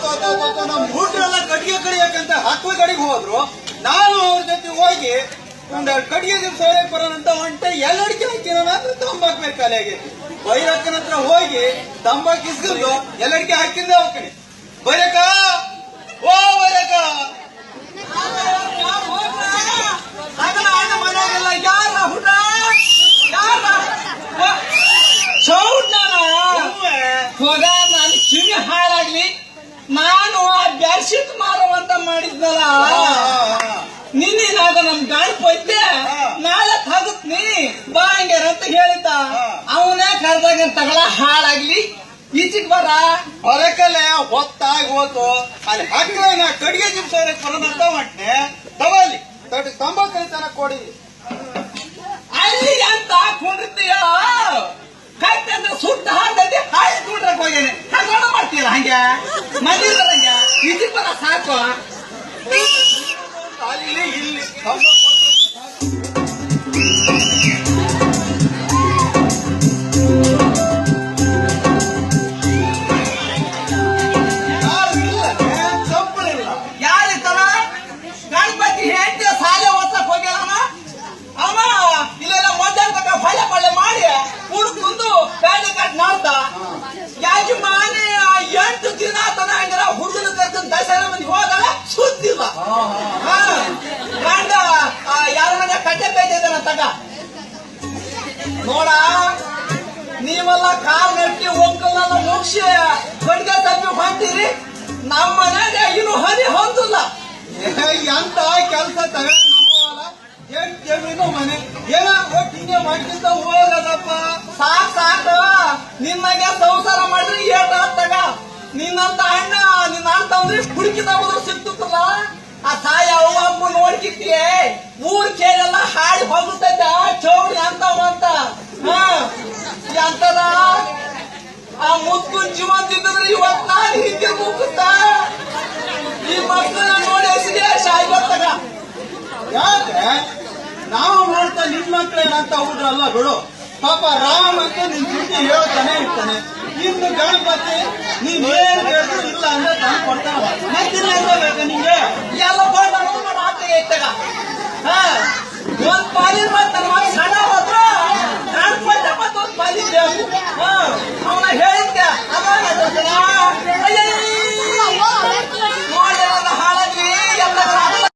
ನಮ್ಮ ಹುಡ್ರೆಲ್ಲ ಕಡಿಗೆ ಕಡಿಯಕ್ಕಂತ ಹತ್ತು ಕಡೆಗೆ ಹೋದ್ರು. ನಾನು ಅವ್ರ ಜೊತೆ ಹೋಗಿ ಒಂದೆರಡು ಕಡಿಗೆ ಸೋರೆ ಬರೋಣಂತ ಹೊಂಟೆ ಎಲ್ಲಡಿಕೆ ಹಾಕಿನ ತಂಬಾಕ್ ಬೇಕು ಕಲೆಗೆ ಬೈರಕ್ಕನ ಹತ್ರ ಹೋಗಿ ತಂಬಾಕ್ ಇಸ್ಕೊಂಡು ಎಲ್ಲಡಿಕೆ ಹಾಕಿಂದ ಹೋಗ್ತೀನಿ ಬೈರಕ ಓ ಬೈರಕ ಮನೆಯಾಗೆಲ್ಲ ಯಾರ ಹುಡ ಯಾರ ಚೌಡ್ನಾನ ಹೋಗ ನಾನು ಕಿವಿ ಹಾಳಾಗ್ಲಿ ನಾನು ಆ ಬೆಡ್ಶೀಟ್ ಮಾರುವಂತ ಮಾಡಿದ್ನಲ್ಲ. ನಿನ್ನೇನಾಗ ನಮ್ ಗಾಡಿ ಪೈತೆ ನಾಳೆ ತಗತ್ನಿ ಬಾ ಹಂಗ್ಯಾರ ಅಂತ ಹೇಳಿದ್ದ. ಅವನೇ ಕರ್ದಾಗ ತಗಳ ಹಾಳಾಗ್ಲಿ. ಈಚಿಗ್ ಬರ ಹೊರಕಲೆ ಹೊತ್ತಾಗಿ ಹೋತು. ಅಲ್ಲಿ ನಾ ಕಡಿಗೆ ಜಿಮ್ಸೋರೆ ಬರೋದಂತ ಮಟ್ಟೆ ತಗೊಳ್ಳಿ ತಡಿ ತಂಬಾಕು ತನ ಕೊಡಿ. ಅಲ್ಲಿ ಅಂತ ಕುಂಡಿರ್ತೀಯ ಕಟ್ಟಂದ್ರೆ ಸುಟ್ಟ ಹಾಡ್ದೆ ಹಾಳಿ ಕುಂಡ್ರಕ್ ಹೋಗ್ಯಾನೆ ಹಂಗ ಮಾಡ್ತೀರ ಹಂಗೆ ಮನೆ ಹಂಗೆ ಈಚಿಗ್ ಬರ ಸಾಕು ಅಲ್ಲಿ ಇಲ್ಲಿ. ತಗ ನೋಡ, ನೀವೆಲ್ಲ ಕಾಲ್ ನೆಟ್ಟಿ ಹೋಗಲ್ಲ ಮುಗಿಸಿ ಬಡ್ಗೆ ತಪ್ಪಿ ಹೊಂಟಿರಿ. ನಮ್ಮ ಮನೆಗೆ ಇನ್ನು ಹನಿ ಹೊಂದಿಲ್ಲ. ಎಂತ ಕೆಲಸ ತಗೊಂಡು ನಮ್ಮವಲ್ಲ. ಜಮೀನು ಮನೆ. ಏನ ಒಟ್ಟು ಹಿಂಗೆ ಮಾಡ್ಕಿಂತ ಹೋಗದಪ್ಪ? ಸಾಕ್, ಸಾಕು ನಿನ್ನಾಗೆ ಸಂಸಾರ ಮಾಡಿದ್ರೆ ಏಟ ತಗ. ನಿನ್ನಂತ ಅಣ್ಣ ನಿನ್ನ ಅಂತ ಅಂದ್ರೆ ಹುಡುಕಿದ ಹೋದ್ರು ಸಿಗ್ತಲ್ಲ ಆ ತಾಯಿ ಅವ್ವ, ಅಮ್ಮ ನೋಡ್ಕಿತ್ತೀಯ ಊರ್ ಕೇಳೆಲ್ಲ. ಹಾಡಿ ಹೋಗುತ್ತೈತೆ ಚೌಡಿ ಅಂತ. ಹಾ ಎಂತದ ಆ ಮುದ್ದು ಜೀವಂತಿದ್ರೆ ಇವತ್ ನಾನು ಹಿಂದೆ ಮುಕ್ಕುತ್ತ ಈ ಮಕ್ಕಳ ನೋಡಿ ಹೆಸರಿಗೆ ಶಾಯಿ ಬರ್ತಾಗ ಯಾಕೆ? ನಾವು ನೋಡ್ತಾ ನಿನ್ ಮಕ್ಳೇನಂತ ಹುಡ್ರಲ್ಲ ಬಿಡು. ಪಾಪ ರಾಮ ಅಂತ ನಿನ್ ಜೊತೆ ಹೇಳ್ತಾನೆ ಇರ್ತಾನೆ. ಇನ್ನು ಗಣಪತಿ ನೀನ್ ಏನ್ ಹೇಳ್ತಾ ಇಲ್ಲ ಅಂದ್ರೆ ತಂದು ಕೊಡ್ತಾನ. ಮತ್ತಿಲ್ಲ ನಿಂಗೆ?